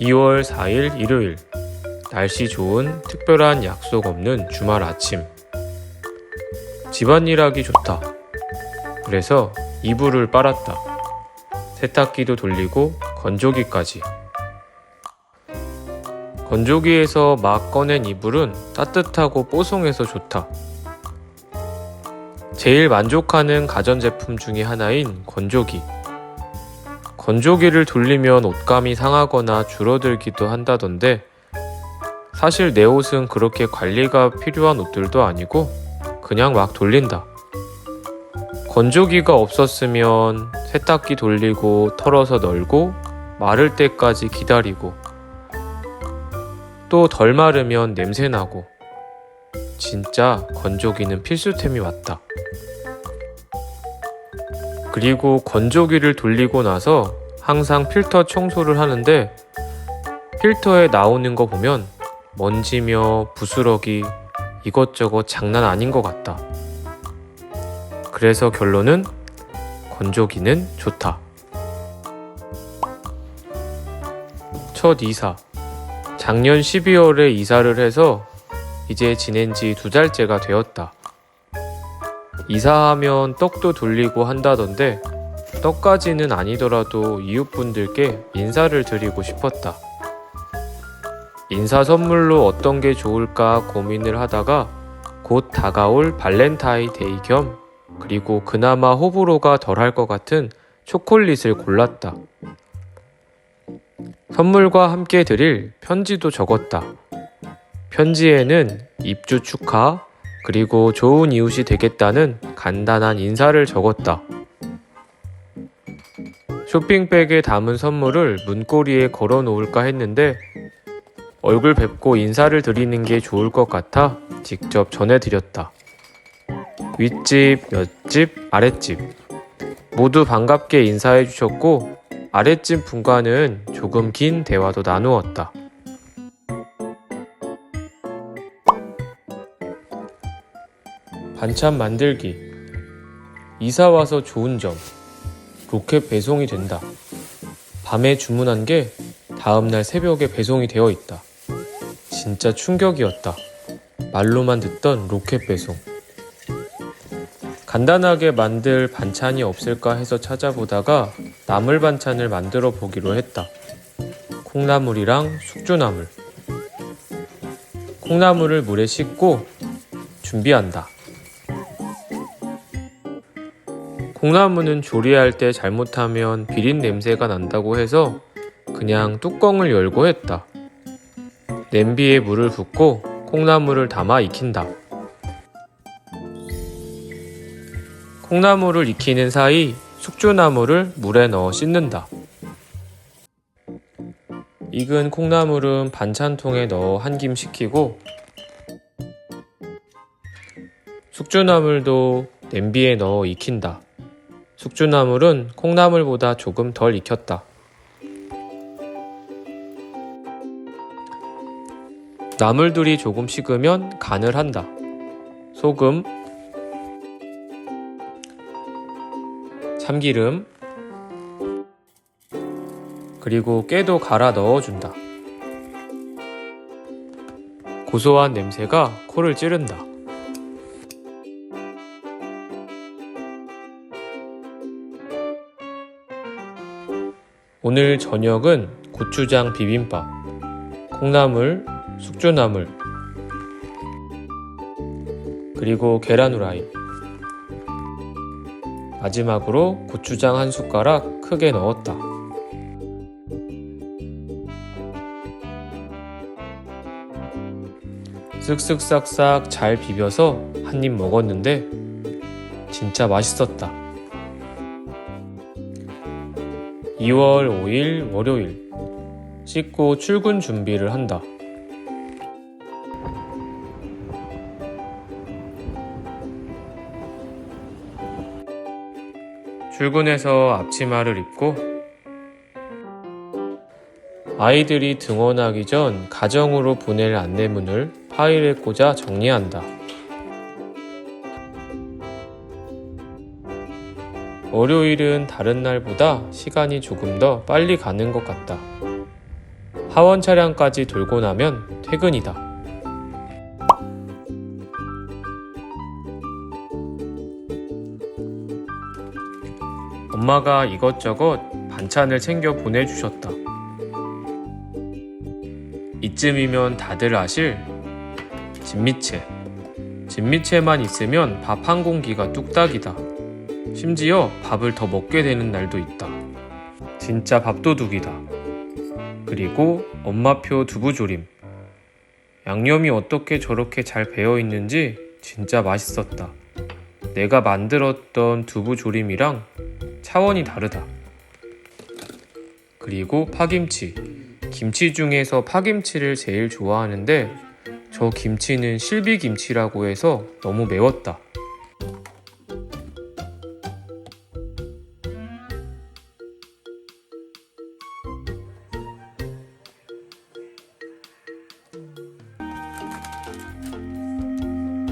2월 4일 일요일. 날씨 좋은 특별한 약속 없는 주말 아침. 집안일 하기 좋다. 그래서 이불을 빨았다. 세탁기도 돌리고 건조기까지. 건조기에서 막 꺼낸 이불은 따뜻하고 뽀송해서 좋다. 제일 만족하는 가전제품 중에 하나인 건조기 건조기를 돌리면 옷감이 상하거나 줄어들기도 한다던데 사실 내 옷은 그렇게 관리가 필요한 옷들도 아니고 그냥 막 돌린다. 건조기가 없었으면 세탁기 돌리고 털어서 널고 마를 때까지 기다리고 또 덜 마르면 냄새 나고 진짜 건조기는 필수템이 맞다. 그리고 건조기를 돌리고 나서 항상 필터 청소를 하는데 필터에 나오는 거 보면 먼지며 부스러기 이것저것 장난 아닌 것 같다. 그래서 결론은 건조기는 좋다. 첫 이사. 작년 12월에 이사를 해서 이제 지낸 지 두 달째가 되었다. 이사하면 떡도 돌리고 한다던데 떡까지는 아니더라도 이웃분들께 인사를 드리고 싶었다. 인사 선물로 어떤 게 좋을까 고민을 하다가 곧 다가올 발렌타인데이 겸 그리고 그나마 호불호가 덜할 것 같은 초콜릿을 골랐다. 선물과 함께 드릴 편지도 적었다. 편지에는 입주 축하, 그리고 좋은 이웃이 되겠다는 간단한 인사를 적었다. 쇼핑백에 담은 선물을 문고리에 걸어 놓을까 했는데 얼굴 뵙고 인사를 드리는 게 좋을 것 같아 직접 전해드렸다. 윗집, 옆집, 아랫집 모두 반갑게 인사해 주셨고 아랫집 분과는 조금 긴 대화도 나누었다. 반찬 만들기. 이사 와서 좋은 점. 로켓 배송이 된다. 밤에 주문한 게 다음날 새벽에 배송이 되어 있다. 진짜 충격이었다. 말로만 듣던 로켓 배송. 간단하게 만들 반찬이 없을까 해서 찾아보다가 나물 반찬을 만들어 보기로 했다. 콩나물이랑 숙주나물. 콩나물을 물에 씻고 준비한다. 콩나무는 조리할 때 잘못하면 비린 냄새가 난다고 해서 그냥 뚜껑을 열고 했다. 냄비에 물을 붓고 콩나물을 담아 익힌다. 콩나물을 익히는 사이 숙주나물을 물에 넣어 씻는다. 익은 콩나물은 반찬통에 넣어 한 김 식히고 숙주나물도 냄비에 넣어 익힌다. 숙주나물은 콩나물보다 조금 덜 익혔다. 나물들이 조금 식으면 간을 한다. 소금, 참기름, 그리고 깨도 갈아 넣어준다. 고소한 냄새가 코를 찌른다. 오늘 저녁은 고추장 비빔밥, 콩나물, 숙주나물, 그리고 계란 후라이. 마지막으로 고추장 한 숟가락 크게 넣었다. 쓱쓱싹싹 잘 비벼서 한 입 먹었는데 진짜 맛있었다. 2월 5일 월요일 씻고 출근 준비를 한다. 출근해서 앞치마를 입고 아이들이 등원하기 전 가정으로 보낼 안내문을 파일에 꽂아 정리한다. 월요일은 다른 날보다 시간이 조금 더 빨리 가는 것 같다. 하원 차량까지 돌고 나면 퇴근이다. 엄마가 이것저것 반찬을 챙겨 보내주셨다. 이쯤이면 다들 아실 진미채. 진미채만 있으면 밥 한 공기가 뚝딱이다. 심지어 밥을 더 먹게 되는 날도 있다. 진짜 밥도둑이다. 그리고 엄마표 두부조림. 양념이 어떻게 저렇게 잘 배어 있는지 진짜 맛있었다. 내가 만들었던 두부조림이랑 차원이 다르다. 그리고 파김치. 김치 중에서 파김치를 제일 좋아하는데 저 김치는 실비김치라고 해서 너무 매웠다.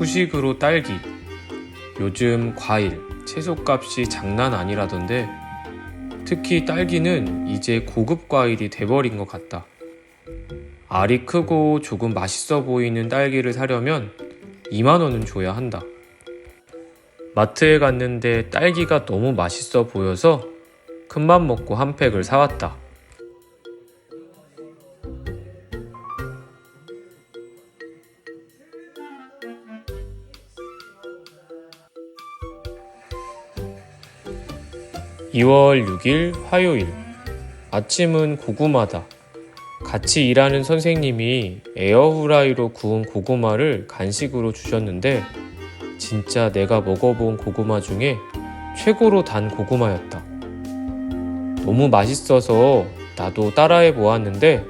후식으로 딸기. 요즘 과일, 채소값이 장난 아니라던데 특히 딸기는 이제 고급 과일이 돼버린 것 같다. 알이 크고 조금 맛있어 보이는 딸기를 사려면 2만원은 줘야 한다. 마트에 갔는데 딸기가 너무 맛있어 보여서 큰맘 먹고 한 팩을 사왔다. (2월 6일) 화요일 아침은 고구마다 같이 일하는 선생님이 에어후라이로 구운 고구마를 간식으로 주셨는데 진짜 내가 먹어본 고구마 중에 최고로 단 고구마였다. 너무 맛있어서 나도 따라해 보았는데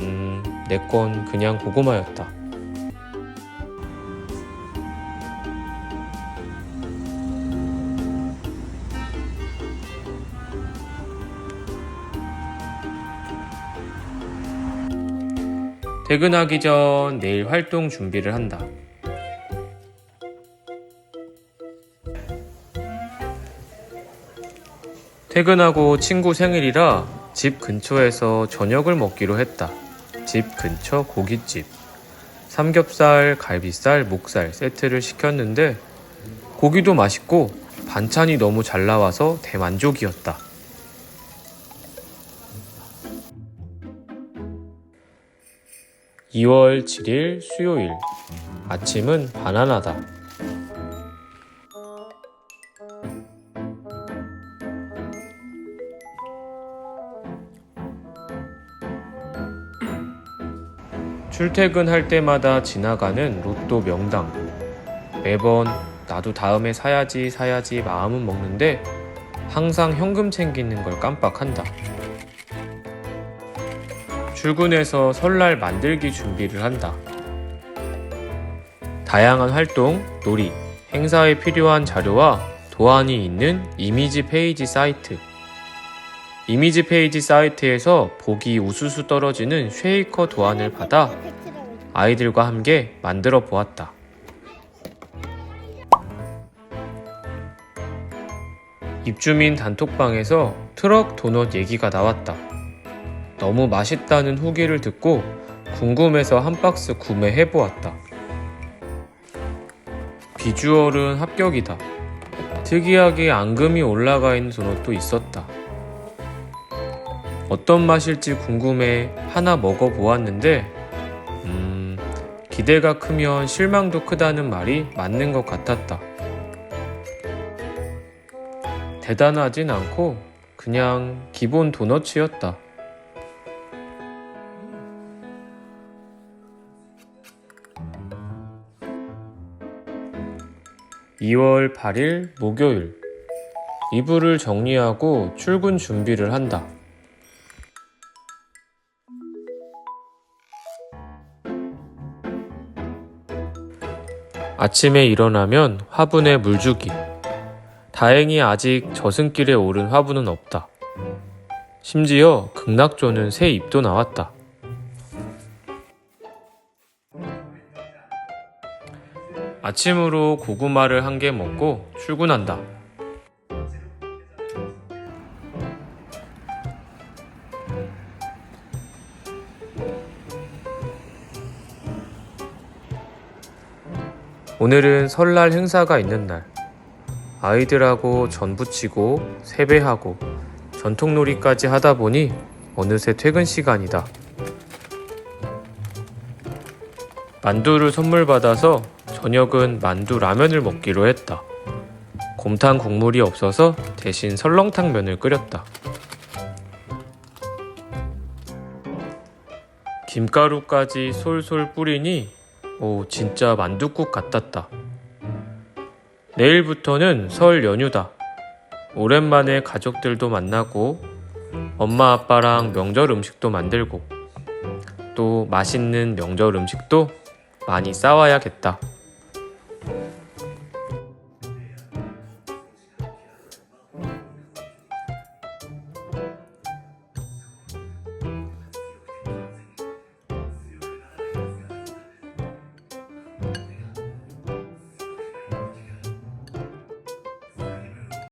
음, 내 건 그냥 고구마였다. 퇴근하기 전 내일 활동 준비를 한다. 퇴근하고 친구 생일이라 집 근처에서 저녁을 먹기로 했다. 집 근처 고깃집. 삼겹살, 갈비살, 목살 세트를 시켰는데 고기도 맛있고 반찬이 너무 잘 나와서 대만족이었다. (2월 7일) 수요일 아침은 바나나다. 출퇴근할 때마다 지나가는 로또 명당. 매번 나도 다음에 사야지 사야지 마음은 먹는데 항상 현금 챙기는 걸 깜빡한다. 출근해서 설날 만들기 준비를 한다. 다양한 활동, 놀이, 행사에 필요한 자료와 도안이 있는 이미지 페이지 사이트. 이미지 페이지 사이트에서 보기 우수수 떨어지는 쉐이커 도안을 받아 아이들과 함께 만들어 보았다. 입주민 단톡방에서 트럭 도넛 얘기가 나왔다. 너무 맛있다는 후기를 듣고 궁금해서 한 박스 구매해 보았다. 비주얼은 합격이다. 특이하게 앙금이 올라가 있는 도넛도 있었다. 어떤 맛일지 궁금해 하나 먹어보았는데, 음, 기대가 크면 실망도 크다는 말이 맞는 것 같았다. 대단하진 않고 그냥 기본 도너츠였다. (2월 8일) 목요일 이불을 정리하고 출근 준비를 한다. 아침에 일어나면 화분에 물 주기. 다행히 아직 저승길에 오른 화분은 없다. 심지어 극락조는 새 잎도 나왔다. 아침으로 고구마를 한 개 먹고 출근한다. 오늘은 설날 행사가 있는 날. 아이들하고 전부치고 세배하고 전통놀이까지 하다 보니 어느새 퇴근 시간이다. 만두를 선물 받아서 저녁은 만두 라면을 먹기로 했다. 곰탕 국물이 없어서 대신 설렁탕 면을 끓였다. 김가루까지 솔솔 뿌리니 오 진짜 만두국 같았다. 내일부터는 설 연휴다. 오랜만에 가족들도 만나고 엄마 아빠랑 명절 음식도 만들고 또 맛있는 명절 음식도 많이 싸와야겠다.